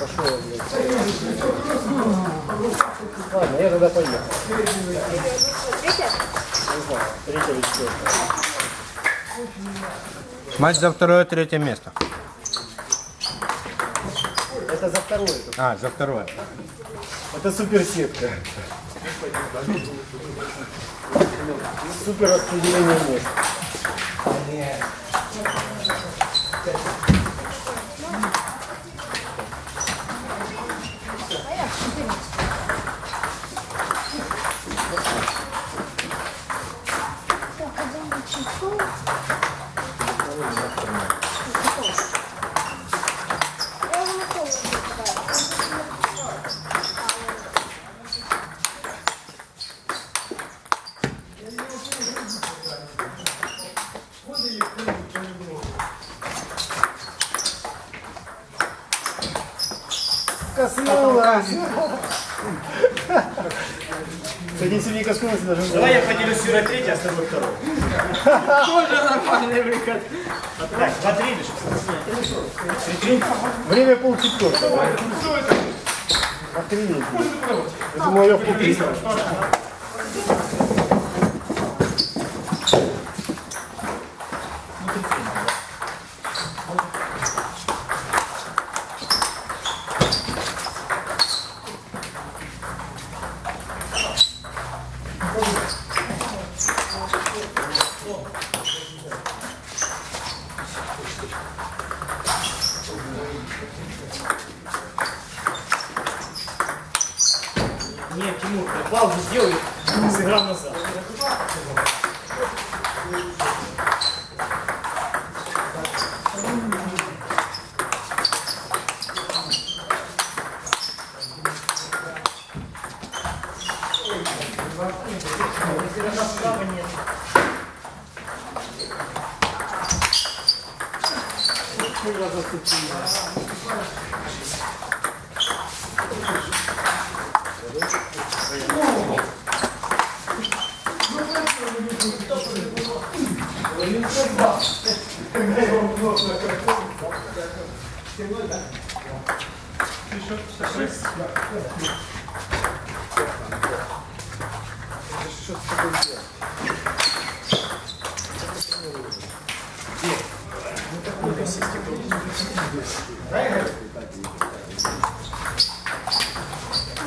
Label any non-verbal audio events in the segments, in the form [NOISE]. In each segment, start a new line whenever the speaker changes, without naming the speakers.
Пошел, блядь. Ладно, я тогда поехал. Не знаю, третье.
Матч за второе-третье место.
Это за второе.
А, за второе.
Это суперсетка. Супер распределение мест. Да. Кстати, если мне коснуться, даже...
Давай я поделюсь сюда третий, а с тобой второй.
Тоже нормальный выход.
Так, смотри, лишь.
Время полчаса. Охренеть. Это мое вкупить. права
нет. Куда зацепила?
Еще?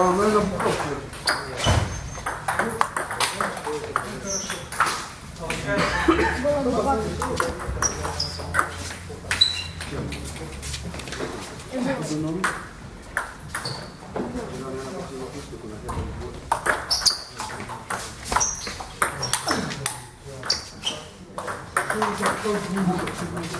Олена Буховська. Thank you.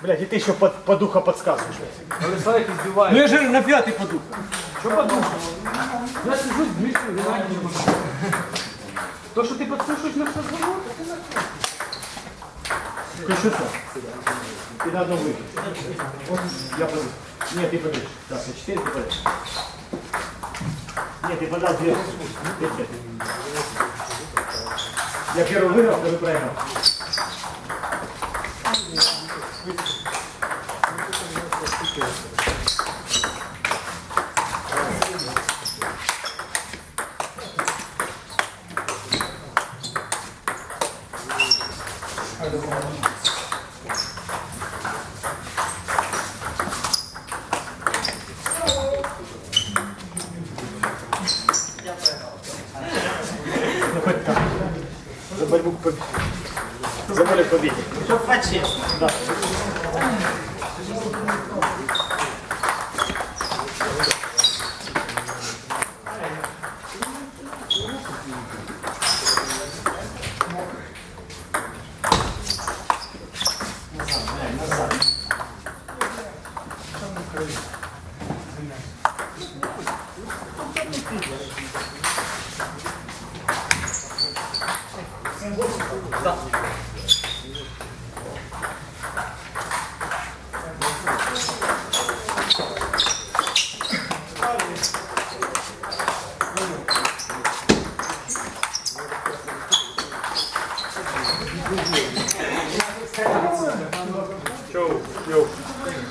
Блядь, и ты еще под, по духа подсказываешь.
Олександр издевается.
Ну я же на пятый подух.
Что подумал? Я сижу с Дмитрием Геннадьевичем. То, что ты подслушиваешь наш разговор, это ты
Ты что там? Ты на одном выйдешь. Вот я подаю. Нет, ты подаешь. Да, на четыре ты подаешь. Нет, ты подал две. Пять, пять. Я первый выиграл, второй проиграл. Ну хоть так. За борьбу к победе. За волю к победе.
Все по-честному.
Да.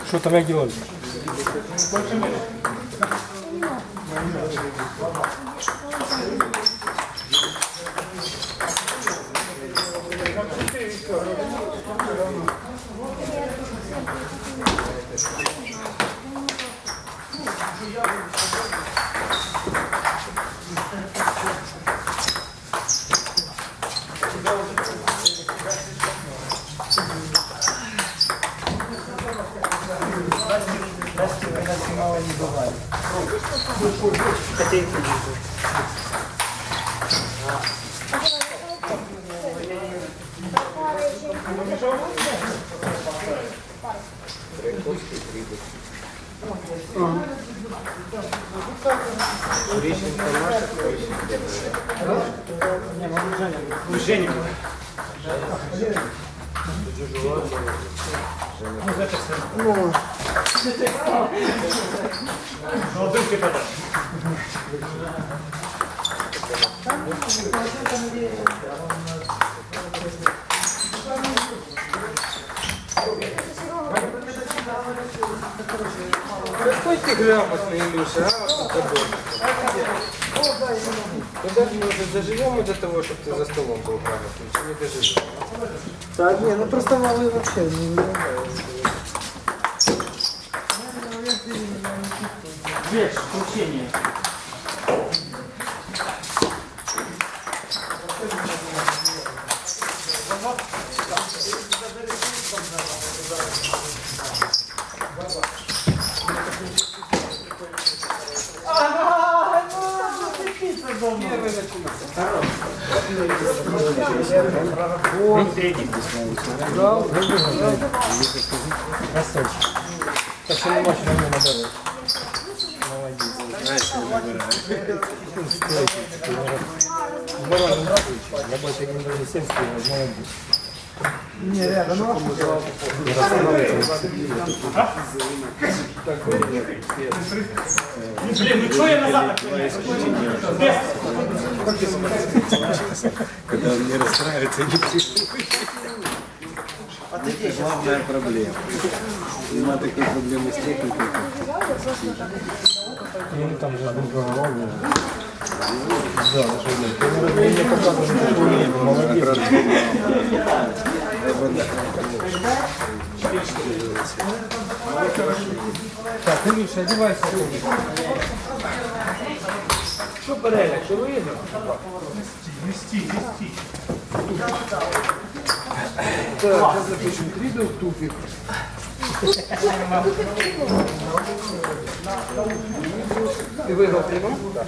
Что там я делаю?
Женя. Ну, один ты подал.
Какой ты грамотный, Илюша, а? Вот тобой. Куда же мы уже заживем мы до того, чтобы ты за столом был грамотным? Чи не доживем?
Да не, ну просто малый вообще не
Вещь, включение.
Так что не можешь на меня набирать. Я больше не буду сельский, молодец.
Не, рядом, ну
Блин, ну что я назад?
Когда он не расстраивается, не. Это главная проблема. Нема такой проблемы с техникой.
Ну там же был головой. Да, что блядь. Молодец.
Так, Миша, одевайся.
Что переляк, Что видно? Вести, вести.
Так, я запишу відео в тупик. І ви
його прямо? Так.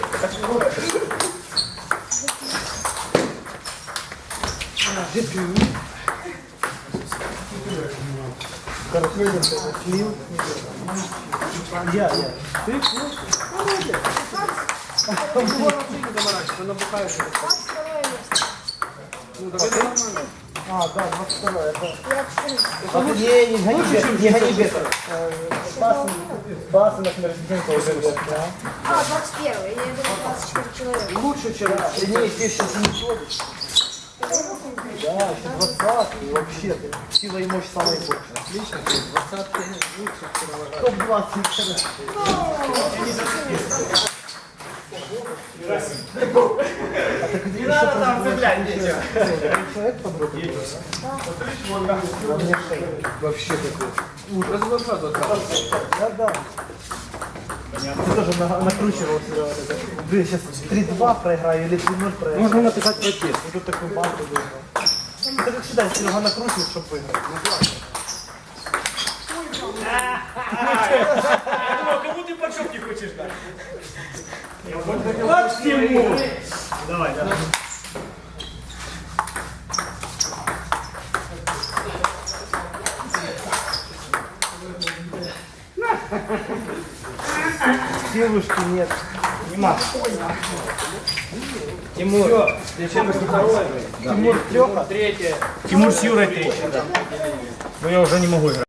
Je puis.
Я, я. А, да, 22 это... А ты не, не гони без, не гони без. Спасы, спасы, например, Резиденко уже без, да?
А, 21 я не думаю, 24 человека.
Лучше, чем... Не, здесь сейчас не ходишь. Да, еще 20 и вообще. Сила и мощь самая большая. Отлично, 20 лучше. Топ-20. Не надо там цеплять ничего. Человек подругой. Вообще такой.
Разводка
Да, да. Ты тоже на- накручивал себя вот это. Блин, сейчас 3-2 проиграю или 3-0 проиграю.
Можно написать протест.
И тут такой банк был. Это как всегда, Серега накрутит, чтобы выиграть. [LAUGHS]
Кому ти почок не хочеш дати? От всему! Давай, давай.
Девушки нет.
Нема.
Тимур, зачем второе?
Тимур Леха.
Третье.
Тимур Юрой ти. Бо я вже не можу грати.